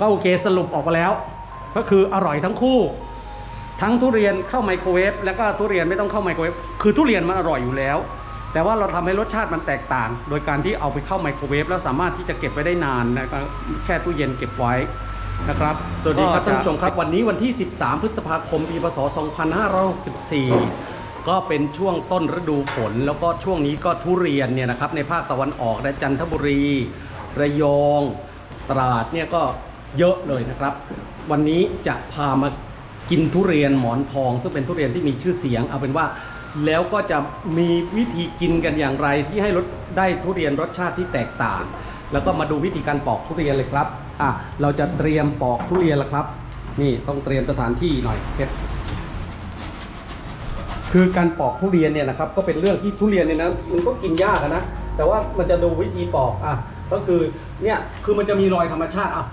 ก็โอเคสรุปออกมาแล้ว ก็คืออร่อยทั้งคู่ ทั้งทุเรียนเข้าไมโครเวฟแล้วก็ทุเรียนไม่ต้องเข้าไมโครเวฟคือทุเรียนมันอร่อยอยู่แล้ว แต่ว่าเราทำให้รสชาติมันแตกต่าง โดยการที่เอาไปเข้าไมโครเวฟแล้วสามารถที่จะเก็บไว้ได้นานนะครับแช่ตู้เย็นเก็บไว้นะครับสวัสดีครับก็ท่านผู้ชมครับ วันนี้วันที่ 13 พฤษภาคม ปีพศ 2564 ก็เป็นช่วงต้นฤดูฝนแล้วก็ช่วงนี้ก็ทุเรียนเนี่ยนะครับในภาคตะวันออกและจันทบุรี ระยอง ตราดเนี่ยก็ เยอะเลยนะครับ วันนี้จะพามากินทุเรียนหมอนทอง ซึ่งเป็นทุเรียนที่มีชื่อเสียง เอาเป็นว่าแล้วก็จะมีวิธีกินกันอย่างไรที่ให้รสได้ทุเรียนรสชาติที่แตกต่าง แล้วก็มาดูวิธีการปอกทุเรียนเลยครับอะเราจะเตรียมปอกทุเรียนแล้วครับ นี่ต้องเตรียมสถานที่หน่อยเพชรคือการปอกทุเรียนเนี่ยนะครับก็เป็นเรื่องที่ทุเรียนเนี่ยนะมันก็กินยากนะแต่ว่ามันจะดูวิธีปอกอะก็คือเนี่ยคือมันจะมีรอยธรรมชาติอะ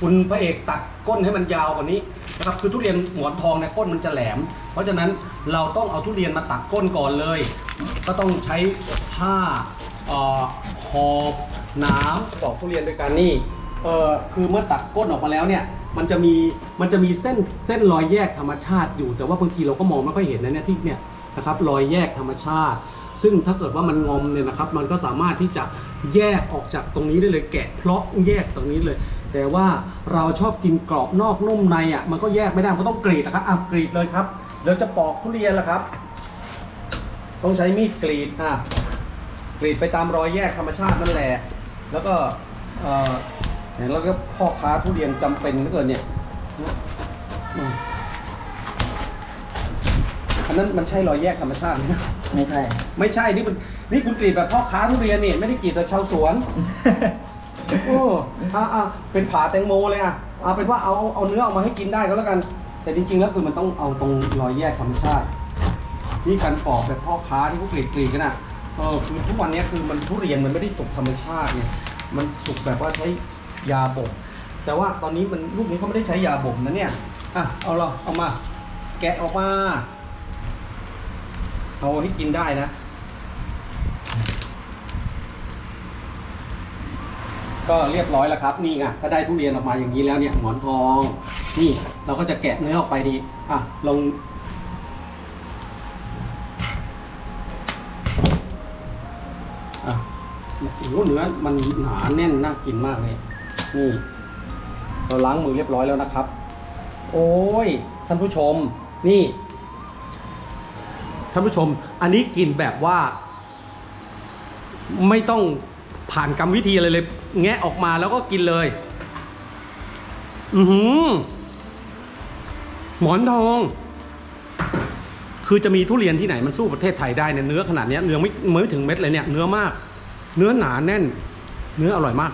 คุณพระเอกตัดก้นให้มันยาวกว่านี้นะครับคือทุเรียนหมอนทองเนี่ยก้นมันจะแหลม เพราะฉะนั้นเราต้องเอาทุเรียนมาตัดก้นก่อนเลย ก็ต้องใช้ผ้าหอบน้ำปอกทุเรียนด้วยกันนี่เออคือเมื่อตัดก้นออกมาแล้วเนี่ยมันจะมีมันจะมีเส้นเส้นรอยแยกธรรมชาติอยู่ แต่ว่าบางทีเราก็มองไม่ค่อยเห็นนะเนี่ยที่เนี่ยนะครับรอยแยกธรรมชาติ ซึ่งถ้าเกิดว่ามันงอมเนี่ยนะครับ มันก็สามารถที่จะแยกออกจากตรงนี้ได้เลยแกะเพราะแยกตรงนี้เลย แต่ว่าเราชอบกินกรอบนอกนุ่มในอะมันก็แยกไม่ได้มันก็ต้องกรีดนะครับอะกรีดเลยครับเดี๋ยวจะปอกทุเรียนละครับ ต้องใช้มีดกรีดอะกรีดไปตามรอยแยกธรรมชาตินั่นแหละ แล้วก็เอ่อเห็นแล้วก็พ่อค้าทุเรียนจำเป็นเหลือเกินเนี่ยอืมอันนั้นมันใช่รอยแยกธรรมชาติไหมนะไม่ใช่ ไม่ใช่นี่มันนี่คุณกรีดแบบพ่อค้าทุเรียนนี่ไม่ได้กรีดแบบชาวสวน โอ้อะอะเป็นผาแตงโมเลยอะเอาเป็นว่าเอาเอาเนื้อออกมาให้กินได้ก็แล้วกัน แต่จริงๆแล้วคือมันต้องเอาตรงรอยแยกธรรมชาติ นี่การปอกแบบพ่อค้าที่เขากรีดกรีดกันอะเออคือทุกวันนี้คือมันทุเรียนมันไม่ได้สุกธรรมชาติเนี่ยมันสุกแบบว่าใช้ยาบ่มแต่ว่าตอนนี้มันลูกนี้เขาไม่ได้ใช้ยาบ่มนะเนี่ยอะเอาละเอามา แกะออกมา เอาให้กินได้นะ ก็เรียบร้อยแล้วครับนี่ไงถ้าได้ทุเรียนออกมาอย่างนี้แล้วเนี่ยหมอนทอง นี่เราก็จะแกะเนื้อออกไปดีอะลองอะโอ้เนื้อมันหนาแน่นน่ากินมากเลยนี่ เราล้างมือเรียบร้อยแล้วนะครับ โอ้ยท่านผู้ชมนี่ท่านผู้ชม อันนี้กินแบบว่า ไม่ต้อง ผ่านกรรมวิธีอะไรเลย แงะออกมาแล้วก็กินเลย อือหือ หมอนทอง คือจะมีทุเรียนที่ไหนมันสู้ประเทศไทยได้เนี่ยเนื้อขนาดนี้เนื้อไม่ไม่ถึงเม็ดเลยเนี่ย เนื้อมาก เนื้อหนาแน่น เนื้ออร่อยมาก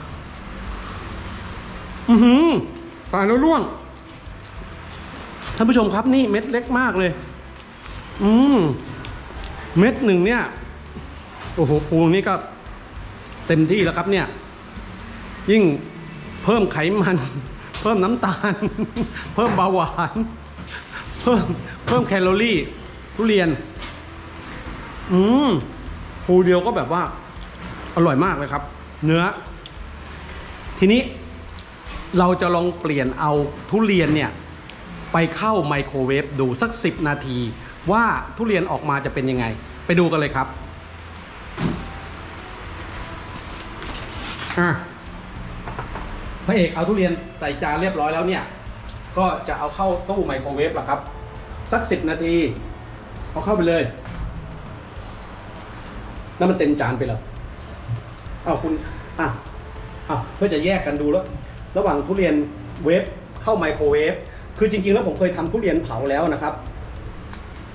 อือหือตายแล้วร่วงท่านผู้ชมครับนี่เม็ดเล็กมากเลย อืมเม็ดหนึ่งเนี่ย โอ้โหปูนี่ก็ เต็มที่แล้วครับเนี่ย ยิ่งเพิ่มไขมัน เพิ่มน้ำตาล เพิ่มเบาหวาน เพิ่มเพิ่มแคลอรี่ ทุเรียน อืมภูเดียวก็แบบว่า อร่อยมากเลยครับ เนื้อ ทีนี้เราจะลองเปลี่ยนเอาทุเรียนเนี่ย ไปเข้าไมโครเวฟดูสัก 10 นาที ว่าทุเรียนออกมาจะเป็นยังไง ไปดูกันเลยครับ อะพระเอกเอาทุเรียนใส่จานเรียบร้อยแล้วเนี่ย ก็จะเอาเข้าตู้ไมโครเวฟละครับ สัก10นาทีเอาเข้าไปเลยแล้วมันเต็มจานไปแล้วเอาคุณอะอะเพื่อจะแยกกันดูแล้ว ระหว่างทุเรียนเวฟเข้าไมโครเวฟคือจริงๆ แล้วผมเคยทำทุเรียนเผาแล้วนะครับ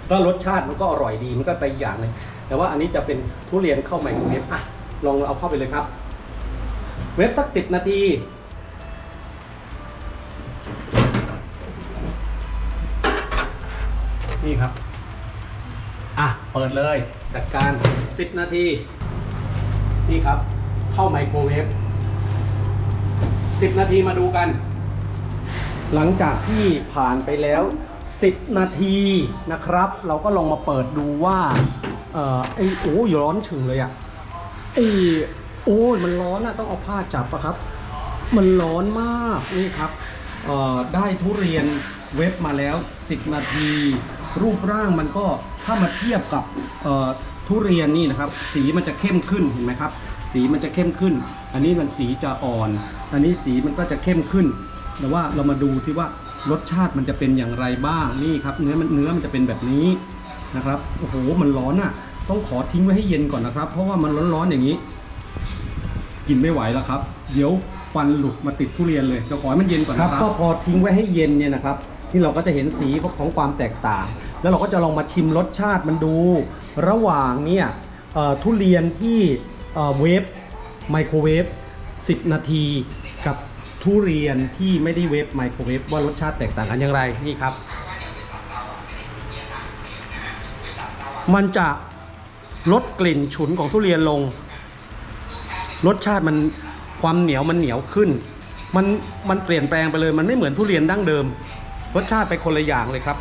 ก็รสชาติมันก็อร่อยดีมันก็ไปอย่างหนึงแต่ว่าอันนี้จะเป็นทุเรียนเข้าไมโครเวฟอะลองเอาเข้าไปเลยครับ เวฟสักสิบนาที นี่ครับ อะ เปิดเลย จัดการ10นาที นี่ครับ เข้าไมโครเวฟ10นาทีมาดูกัน หลังจากที่ผ่านไปแล้ว 10 นาทีนะครับ เราก็ลองมาเปิดดูว่า เอ่อไอ้โอ้ยร้อนฉึงเลยอะไอ้ โอ้ยมันร้อนอะต้องเอาผ้าจับอะครับ มันร้อนมากนี่ครับได้ทุเรียนเว็บมาแล้ว 10 นาที รูปร่างมันก็ถ้ามาเทียบกับทุเรียนนี่นะครับ สีมันจะเข้มขึ้นเห็นไหมครับ สีมันจะเข้มขึ้น อันนี้มันสีจะอ่อน อันนี้สีมันก็จะเข้มขึ้น แต่ว่าเรามาดูที่ว่ารสชาติมันจะเป็นอย่างไรบ้างนี่ครับ เนื้อมันเนื้อมันจะเป็นแบบนี้นะครับโอ้โหมันร้อนอะ ต้องขอทิ้งไว้ให้เย็นก่อนนะครับ เพราะว่ามันร้อนๆอย่างนี้ กินไม่ไหวแล้วครับ เดี๋ยวฟันหลุดมาติดทุเรียนเลยเราขอให้มันเย็นก่อนนะครับ ก็พอทิ้งไว้ให้เย็นเนี่ยนะครับที่เราก็จะเห็นสีของความแตกต่าง แล้วเราก็จะลองมาชิมรสชาติมันดู ระหว่างเนี่ยเอ่อทุเรียนที่เอ่อเวฟไมโครเวฟ10 นาทีกับทุเรียนที่ไม่ได้เวฟไมโครเวฟว่ารสชาติแตกต่างกันอย่างไรนี่ครับ มันจะลดกลิ่นฉุนของทุเรียนลง รสชาติมันความเหนียวมันเหนียวขึ้น มันมันเปลี่ยนแปลงไปเลย มันไม่เหมือนทุเรียนดั้งเดิม รสชาติไปคนละอย่างเลยครับ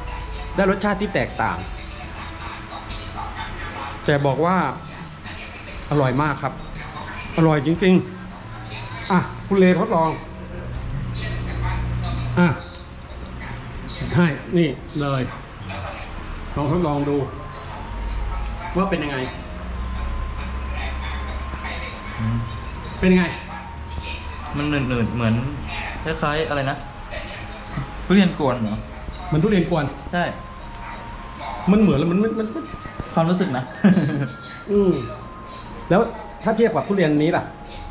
ได้รสชาติที่แตกต่าง แต่บอกว่าอร่อยมากครับ อร่อยจริงๆ อะ คุณเลทดลอง อะให้นี่เลย ลองทดลองดู ว่าเป็นยังไง เป็นยังไง มันหนืดๆเหมือนคล้ายๆอะไรนะทุเรียนกวนเหรอ มันทุเรียนกวน ใช่ มันเหมือนแล้วมันมันมันมันความรู้สึกนะ อืมแล้วถ้าเทียบกับทุเรียนนี้ล่ะ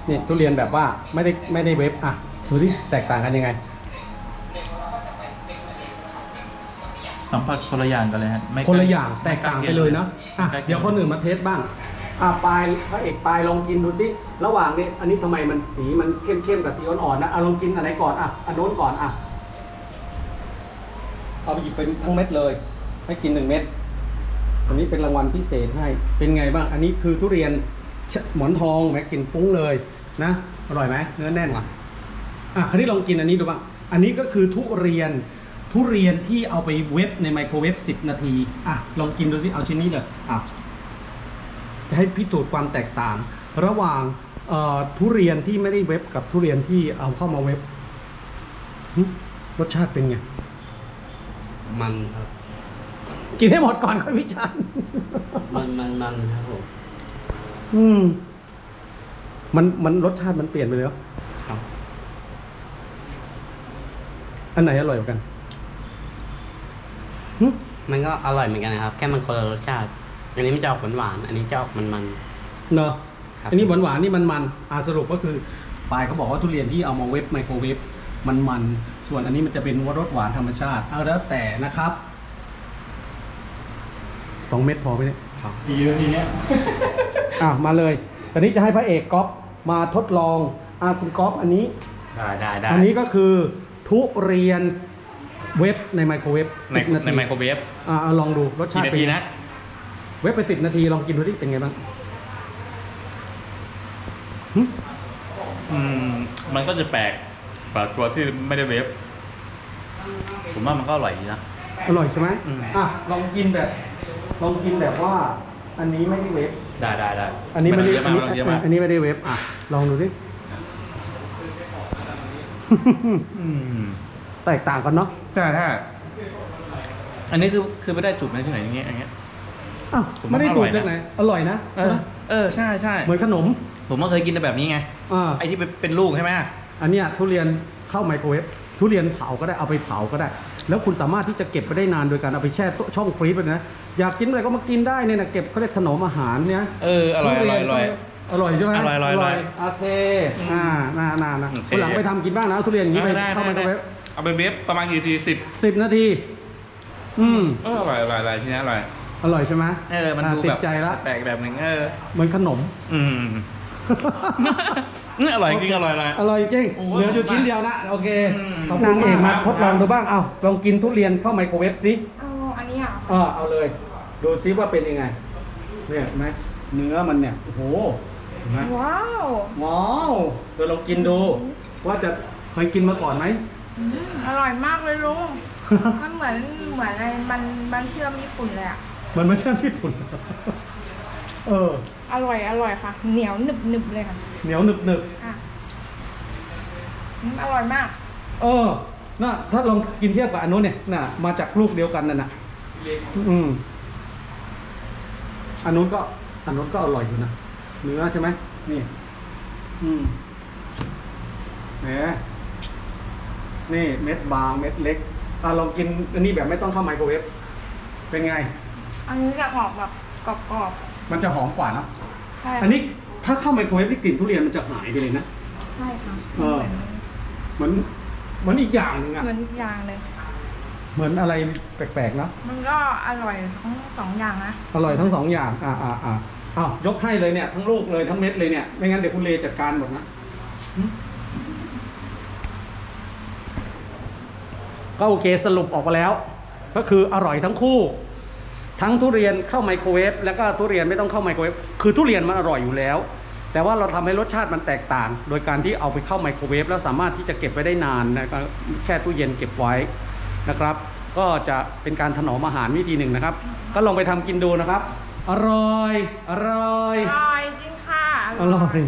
นี่ทุเรียนแบบว่าไม่ได้ไม่ได้เวฟอะดูที่แตกต่างกันยังไง สัมผัสคนละอย่างกันเลยฮะไม่คนละอย่างแตกต่างไปเลยเนาะอะใกล้คีง เดี๋ยวคนอื่นมาเทสบ้าง อะปลายพระเอกปลายลองกินดูสิระหว่างนี้อันนี้ทำไมมันสีมันเข้มเข้มๆกับสีอ่อนๆนะอะลองกินอันไหนก่อนอะอันโน้นก่อนอะเอาไปหยิบเป็นทั้งเม็ดเลย ให้กินหนึ่งเม็ดอันนี้เป็นรางวัลพิเศษให้เป็นไงบ้าง อันนี้คือทุเรียนหมอนทองแม็กกินฟุ้งเลยนะอร่อยไหมเนื้อแน่นว่ะอะคราวนี้ลองกินอันนี้ดูบ้างอันนี้ก็คือทุเรียนทุเรียนที่เอาไปเวฟในไมโครเวฟ10 นาทีอะลองกินดูสิเอาชิ้นนี้เลยอะ จะให้พิสูจน์ความแตกต่าง ระหว่างเอ่อทุเรียนที่ไม่ได้เวฟกับทุเรียนที่เอาเข้ามาเวฟหึรสชาติเป็นไง มันครับกินให้หมดก่อนค่อยวิจารณ์มันมันมันครับผมอืม มันมันรสชาติมันเปลี่ยนไปเลยเหรอครับ อันไหนอร่อยกว่ากันหึมันก็อร่อยเหมือนกันนะครับ แค่มันคนละรสชาติ อันนี้มันจะออกหวานๆอันนี้จะออกมันมัน เนาะครับ อันนี้หวานหวานๆนี่มันมันอ่าสรุปก็คือปลายเขาบอกว่าทุเรียนที่เอามาเวฟไมโครเวฟมันมันส่วนอันนี้มันจะเป็นรสหวานธรรมชาติเอาแล้วแต่นะครับสองเม็ดพอไหมเนี่ยๆครับดีเลยทีเนี้ยอะมาเลยตอนนี้จะให้พระเอกก๊อฟมาทดลองอ่าคุณก๊อฟอันนี้ ได้ได้ได้อันนี้ก็คือทุเรียนเวฟในไมโครเวฟใน10นาทีในไมโครเวฟอ่าเอาลองดูรสชากี่ตินาเป็นทีไงนะ เวฟไปสิบนาทีลองกินดูที่เป็นไงบ้างหึอืม มันก็จะแปลกกว่าตัวที่ไม่ได้เวฟผมว่ามันก็อร่อยดีนะ อร่อยใช่ไหมอืม อะลองกินแบบ ลองกินแบบว่า อันนี้ไม่ได้เวฟได้ได้ได้อันนี้ไม่ได้เยอะมากไม่ต้องเยอะมากอันนี้ไม่ได้เวฟอะ ลองดูดิ อืมแตกต่างกันเนาะ ใช่ใช่อันนี้คือคือไม่ได้จุดไหนที่ไหนอย่างเงี้ยอย่างเงี้ย อ้าวผมไม่ได้ว่าสูอตร่รอยนะจากไหน อร่อยนะเออ เออ ใช่ใช่เหมือนขนมผมก็เคยกินแต่แบบนี้ไง อ่าไอ้ที่เป็นเป็นลูกใช่ไหมอันเนี้ยทุเรียนเข้าไมโครเวฟทุเรียนเผาก็ได้เอาไปเผาก็ได้ แล้วคุณสามารถที่จะเก็บไปได้นานโดยการเอาไปแช่ตู้ช่องฟรีซไปนะอยากกินอะไรก็มากินได้เนี่ยนะเก็บเขาเรียกถนอมอาหารเนี่ยเออ อร่อย อร่อยอร่อย อร่อยใช่ไหมอร่อยอร่อยอร่อยโอเคอ่าน่าน่าน่าโอเค คนหลังไปทำกินบ้างนะทุเรียนอย่างนี้ไปได้เข้าไมโครเวฟเอาไปเวฟประมาณกี่นาทีสิบสิบนาที อืม เอออร่อยอร่อยอร่อยทีนี้อร่อย อร่อยใช่ไหมเออ มันอ่าดูติแบดบใจละแปลกแบบหนึ่งเออ เหมือนขนม อืมอร่อยจริงอร่อยอร่อยอร่อยจริงโอ้เหลืออยู่ชิ้นเดียวนะ โอเคอืม ขอบคุณขอบคุณเอกมามากทดลองดูบ้างเอาลองกินทุเรียนเข้าไมโครเวฟสิเอาอันนี้อะเออเอาเลย ดูซิว่าเป็นยังไงเนี่ยเห็นไหมเนื้อมันเนี่ยโอ้โหเห็นไหมว้าวว้าวเดี๋ยวลองกินดู ว่าจะเคยกินมาก่อนไหม อืมอร่อยมากเลยลุง มันเหมือนเหมือนอะไรมันมันเชื่อมญี่ปุ่นเลยอะ มันไม่ใช่ญี่ปุ่น เออ อร่อยอร่อยค่ะ เหนียวหนึบหนึบเลยค่ะเหนียวหนึบหนึบอะอืมอร่อยมาก เออน่ะถ้าลองกินเทียบกับอันนู้นเนี่ยน่ะ มาจากลูกเดียวกันนั่นน่ะ อืมอันนู้นก็ อันนู้นก็อร่อยอยู่นะ เนื้อใช่ไหม นี่ อืมแหมนี่เม็ดบางเม็ดเล็ก อะลองกินอันนี้แบบไม่ต้องเข้าไมโครเวฟ เป็นไง อันนี้จะออกแบบกรอบมันจะหอมกว่าเนอะๆใช่อันนี้ถ้าเข้าไมโครเวฟนี่กลิ่นทุเรียนมันจะหายไปเลยนะ ใช่ค่ะเออ เหมือนเหมือนอีกอย่างหนึ่งอะเหมือนอีกอย่างเลย เหมือนอะไรแปลกๆนะมันก็อร่อยทั้งสองอย่างนะ อร่อยทั้งสองอย่างอ่าอ่าอ่าอ้าวยกให้เลยเนี่ยทั้งลูกเลยทั้งเม็ดเลยเนี่ยไม่งั้นเดี๋ยวคุณเลจัดการหมดนะหึก็โอเคสรุปออกมาแล้ว ก็คืออร่อยทั้งคู่ ทั้งทุเรียนเข้าไมโครเวฟแล้วก็ทุเรียนไม่ต้องเข้าไมโครเวฟคือทุเรียนมันอร่อยอยู่แล้ว แต่ว่าเราทำให้รสชาติมันแตกต่าง โดยการที่เอาไปเข้าไมโครเวฟแล้วสามารถที่จะเก็บไว้ได้นานนะครับแช่ตู้เย็นเก็บไว้นะครับ ก็จะเป็นการถนอมอาหารวิธีหนึ่งนะครับ ก็ลองไปทำกินดูนะครับ อร่อย อร่อย อร่อยจริงค่ะ อร่อย